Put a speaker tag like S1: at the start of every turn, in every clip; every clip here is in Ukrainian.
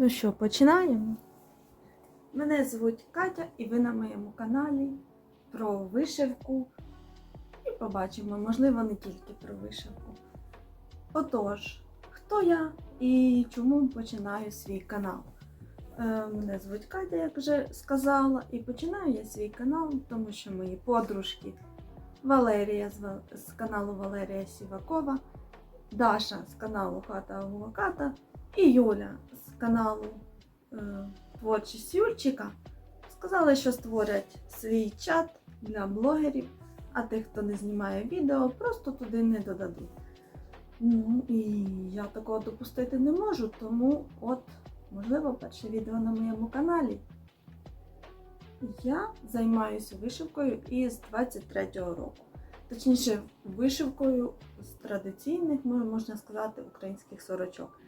S1: Ну що, починаємо? Мене звуть Катя і ви на моєму каналі про вишивку. І побачимо, можливо, не тільки про вишивку. Отож, хто я і чому починаю свій канал? Е, Мене звуть Катя, як вже сказала, і починаю я свій канал, тому що мої подружки Валерія з, каналу Валерія Сівакова, Даша з каналу Хата Авоката і Юля з каналу е, Творчість Юрчика сказали, що створять свій чат для блогерів, а тих, хто не знімає відео, просто туди не додадуть. Ну і я такого допустити не можу, тому от, можливо, перше відео на моєму каналі. Я займаюся вишивкою із 23-го року. Точніше, вишивкою з традиційних, можна сказати, українських сорочок.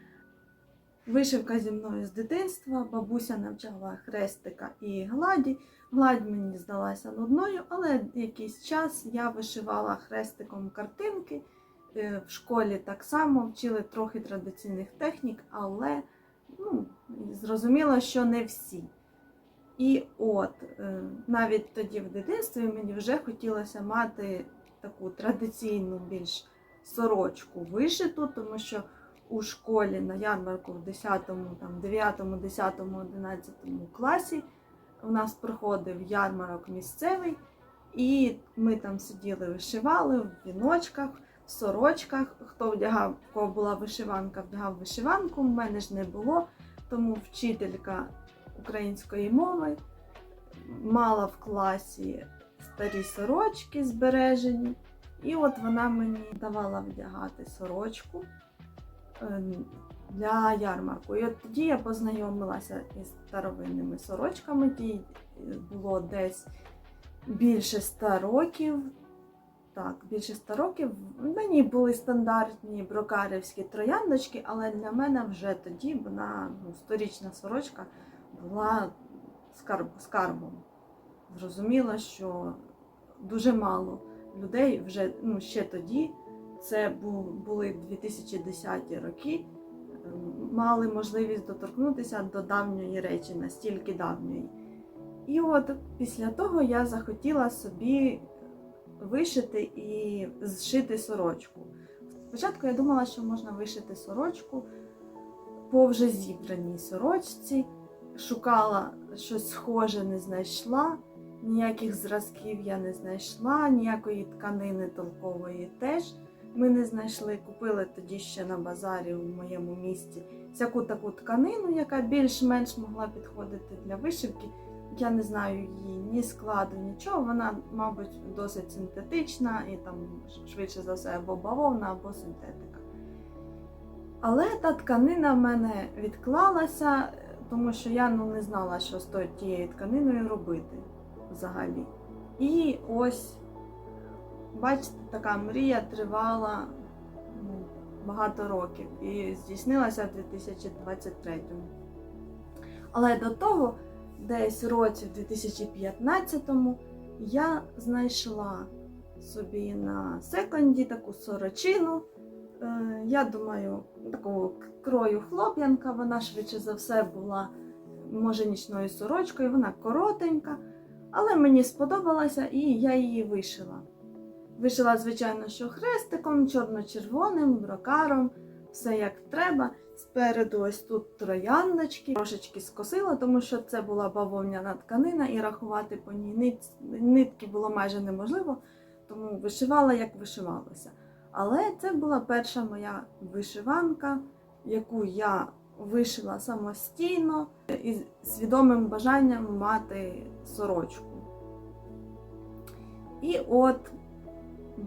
S1: Вишивка зі мною з дитинства, бабуся навчала хрестика і гладі. Гладь мені здалася нудною, але якийсь час я вишивала хрестиком картинки. Е, В школі так само вчили трохи традиційних технік, але ну, зрозуміло, що не всі. І от е, навіть тоді в дитинстві мені вже хотілося мати таку традиційну більш сорочку вишиту, тому що у школі на ярмарку в 10, там, 9, 10, 11 класі у нас проходив ярмарок місцевий, і ми там сиділи, вишивали в віночках, в сорочках. Хто вдягав, в кого була вишиванка, вдягав вишиванку. в мене ж не було, тому вчителька української мови мала в класі старі сорочки збережені. І от вона мені давала вдягати сорочку для ярмарку. І от тоді я познайомилася із старовинними сорочками. Тій е, було десь більше ста років. Так, більше ста років. На ній були стандартні брокарівські трояндочки, але для мене вже тоді вона ну, сторічна сорочка була скарб, скарбом. Зрозуміла, що дуже мало людей вже ну, ще тоді, це були 2010 роки, мали можливість доторкнутися до давньої речі, настільки давньої. І от після того я захотіла собі вишити і зшити сорочку. Спочатку я думала, що можна вишити сорочку по вже зібраній сорочці. Шукала щось схоже, не знайшла, ніяких зразків я не знайшла, ніякої тканини толкової теж ми не знайшли. Купили тоді ще на базарі у моєму місті всяку таку тканину, яка більш-менш могла підходити для вишивки. Я не знаю її ні складу, нічого. Вона, мабуть, досить синтетична і там швидше за все або бавовна, або синтетика. Але та тканина в мене відклалася, тому що я ну, не знала, що з тією тканиною робити взагалі. І ось, бачите, така мрія тривала ну, багато років і здійснилася в 2023-му. Але до того, десь році в 2015-му, я знайшла собі на секонді таку сорочину. Е, Я думаю, такого крою хлоп'янка, вона швидше за все була, може, нічною сорочкою, вона коротенька, але мені сподобалася і я її вишила. Вишила, звичайно, що хрестиком, чорно-червоним, брокаром, все як треба. Спереду ось тут трояндочки, трошечки скосила, тому що це була бавовняна тканина, і рахувати по ній нит- нитки було майже неможливо, тому вишивала, як вишивалося. Але це була перша моя вишиванка, яку я вишила самостійно із свідомим бажанням мати сорочку. І от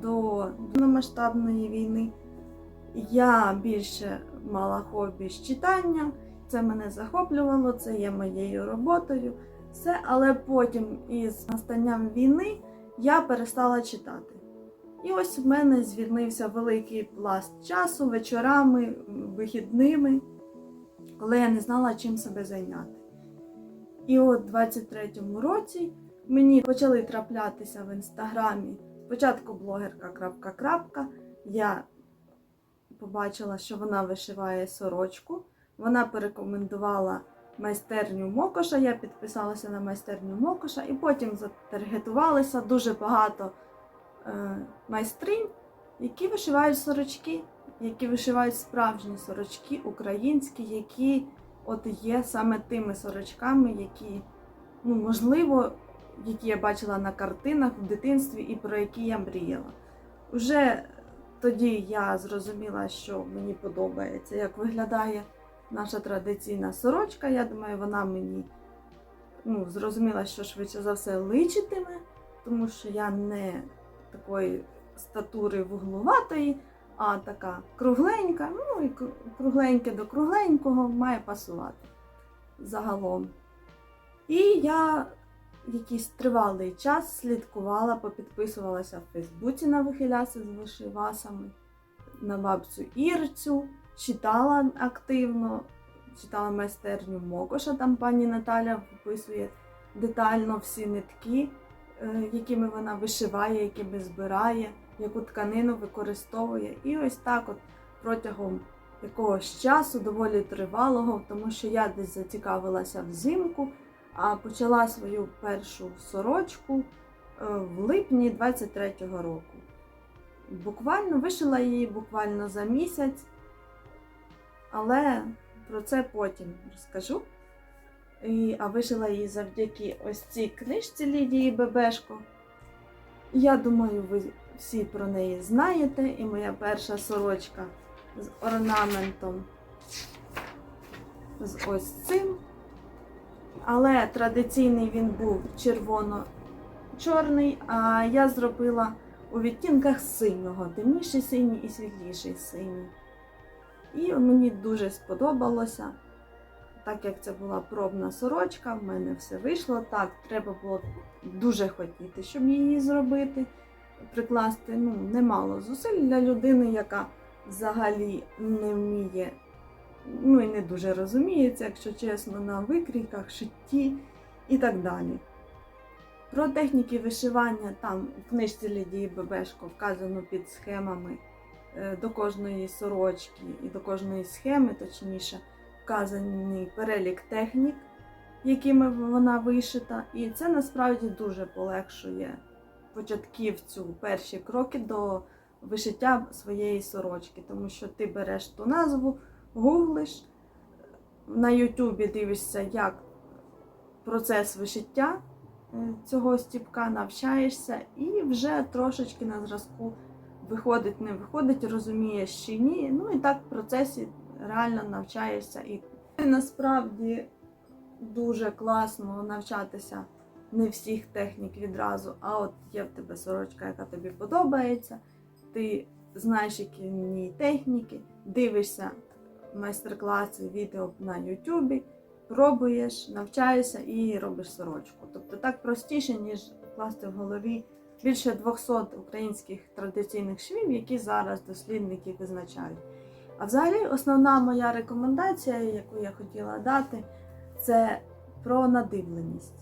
S1: до повномасштабної війни я більше мала хобі з читанням, це мене захоплювало, це є моєю роботою. Все, але потім із настанням війни я перестала читати. І ось в мене звільнився великий пласт часу вечорами, вихідними, коли я не знала, чим себе зайняти. І от в 23-му році мені почали траплятися в інстаграмі спочатку блогерка крапка крапка. Я побачила, що вона вишиває сорочку. Вона порекомендувала майстерню Мокоша. Я підписалася на майстерню Мокоша і потім затаргетувалися дуже багато е, майстринь, які вишивають сорочки, які вишивають справжні сорочки, українські, які от є саме тими сорочками, які, ну, можливо, які я бачила на картинах в дитинстві і про які я мріяла. Уже тоді я зрозуміла, що мені подобається, як виглядає наша традиційна сорочка. Я думаю, вона мені ну, зрозуміла, що швидше за все личитиме, тому що я не такої статури вуглуватої, а така кругленька, ну і кру- кругленьке до кругленького має пасувати загалом. І я якийсь тривалий час слідкувала, попідписувалася в Фейсбуці на вихиляси з вишивасами, на бабцю Ірцю, читала активно, читала майстерню Мокоша, там пані Наталя виписує детально всі нитки, е, якими вона вишиває, якими збирає, яку тканину використовує. І ось так от протягом якогось часу, доволі тривалого, тому що я десь зацікавилася взимку, а почала свою першу сорочку е, в липні 23-го року. Буквально вишила її буквально за місяць, але про це потім розкажу. І, а вишила її завдяки ось цій книжці Лідії Бебешко. Я думаю, ви всі про неї знаєте. І моя перша сорочка з орнаментом з ось цим. Але традиційний він був червоно-чорний, а я зробила у відтінках синього, темніший синій і світліший синій. І мені дуже сподобалося, так як це була пробна сорочка, в мене все вийшло. Так, треба було дуже хотіти, щоб її зробити, прикласти ну, немало зусиль для людини, яка взагалі не вміє, ну і не дуже розуміється, якщо чесно, на викрійках, шитті і так далі. Про техніки вишивання там в книжці Лідії Бебешко вказано під схемами е, до кожної сорочки і до кожної схеми, точніше, вказаний перелік технік, якими вона вишита. І це насправді дуже полегшує початківцю перші кроки до вишиття своєї сорочки, тому що ти береш ту назву, гуглиш, на Ютубі дивишся, як процес вишиття е, цього стіпка, навчаєшся і вже трошечки на зразку виходить, не виходить, розумієш чи ні. Ну і так в процесі реально навчаєшся. І насправді дуже класно навчатися не всіх технік відразу, а от є в тебе сорочка, яка тобі подобається, ти знаєш, які в техніки, дивишся майстер-класи, відео на Ютубі, пробуєш, навчаєшся і робиш сорочку. Тобто так простіше, ніж вкласти в голові більше 200 українських традиційних швів, які зараз дослідники визначають. А взагалі, основна моя рекомендація, яку я хотіла дати, це про надивленість.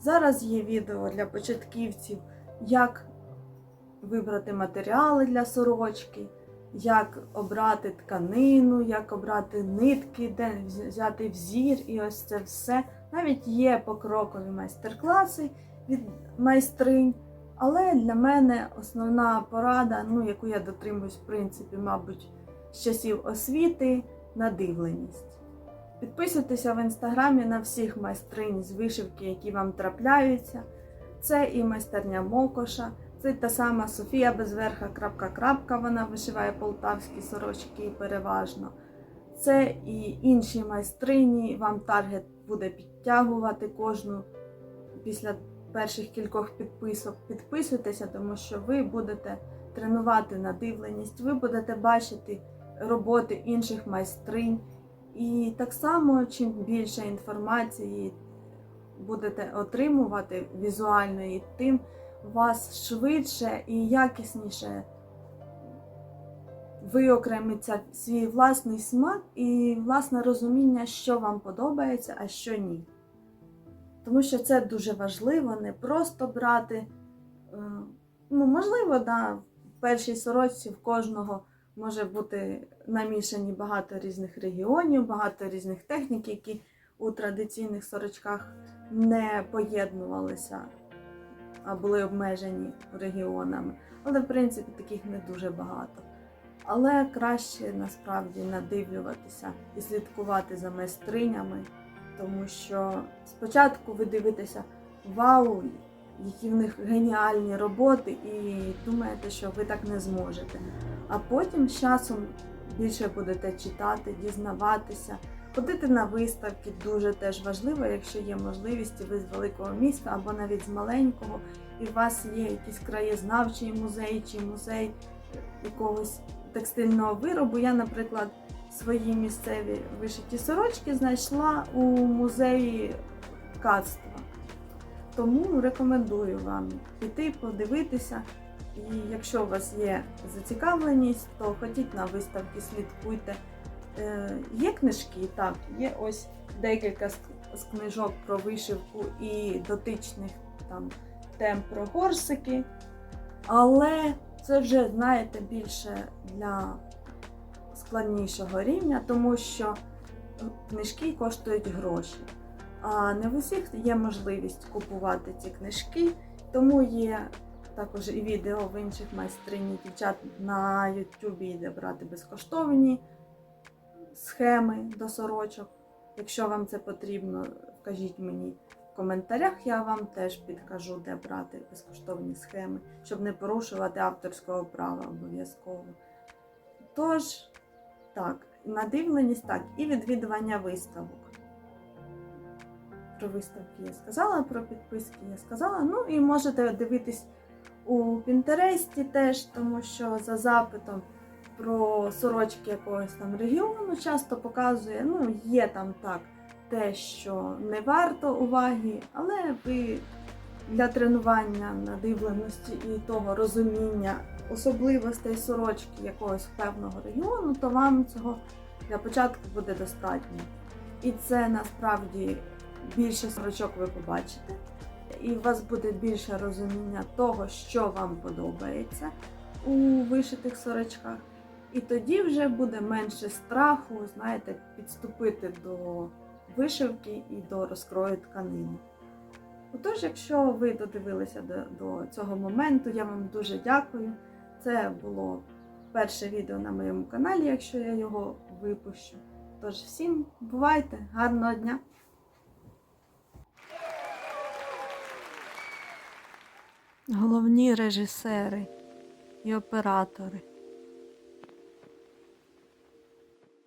S1: Зараз є відео для початківців, як вибрати матеріали для сорочки, як обрати тканину, як обрати нитки, де взяти взір і ось це все. Навіть є покрокові майстер-класи від майстринь. Але для мене основна порада, ну, яку я дотримуюсь, в принципі, мабуть, з часів освіти надивленість. Підписуйтеся в інстаграмі на всіх майстринь з вишивки, які вам трапляються. Це і майстерня Мокоша, це та сама Софія Безверха, крапка, крапка, вона вишиває полтавські сорочки переважно. Це і інші майстрині, вам таргет буде підтягувати кожну після перших кількох підписок. Підписуйтеся, тому що ви будете тренувати надивленість, ви будете бачити роботи інших майстринь. І так само, чим більше інформації будете отримувати візуальної, тим вас швидше і якісніше виокремиться свій власний смак і власне розуміння, що вам подобається, а що ні. Тому що це дуже важливо, не просто брати. е, Ну, можливо, да, в першій сорочці в кожного може бути намішані багато різних регіонів, багато різних технік, які у традиційних сорочках не поєднувалися, були обмежені регіонами. Але, в принципі, таких не дуже багато. Але краще насправді надивлюватися і слідкувати за майстринями, тому що спочатку ви дивитеся вау, які в них геніальні роботи, і думаєте, що ви так не зможете. А потім з часом більше будете читати, дізнаватися, ходити на виставки дуже теж важливо, якщо є можливість, ви з великого міста або навіть з маленького, і у вас є якийсь краєзнавчий музей чи музей якогось текстильного виробу. Я, наприклад, свої місцеві вишиті сорочки знайшла у музеї ткацтва. Тому рекомендую вам піти, подивитися. І якщо у вас є зацікавленість, то ходіть на виставки, слідкуйте. Е, є книжки, так, є ось декілька з, книжок про вишивку і дотичних там тем про горсики. Але це вже, знаєте, більше для складнішого рівня, тому що книжки коштують гроші. А не в усіх є можливість купувати ці книжки, тому є також і відео в інших майстрині дівчат на Ютубі, де брати безкоштовні схеми до сорочок. Якщо вам це потрібно, вкажіть мені в коментарях, я вам теж підкажу, де брати безкоштовні схеми, щоб не порушувати авторського права обов'язково. Тож, так, надивленість, так, і відвідування виставок. Про виставки я сказала, про підписки я сказала. Ну і можете дивитись у Пінтересті теж, тому що за запитом про сорочки якогось там регіону часто показує, ну, є там так те, що не варто уваги, але ви для тренування надивленості і того розуміння особливостей сорочки якогось певного регіону, то вам цього для початку буде достатньо. І це насправді більше сорочок ви побачите, і у вас буде більше розуміння того, що вам подобається у вишитих сорочках. І тоді вже буде менше страху, знаєте, підступити до вишивки і до розкрою тканини. Отож, якщо ви додивилися до, до цього моменту, я вам дуже дякую. Це було перше відео на моєму каналі, якщо я його випущу. Тож всім бувайте, гарного дня! Головні режисери і оператори.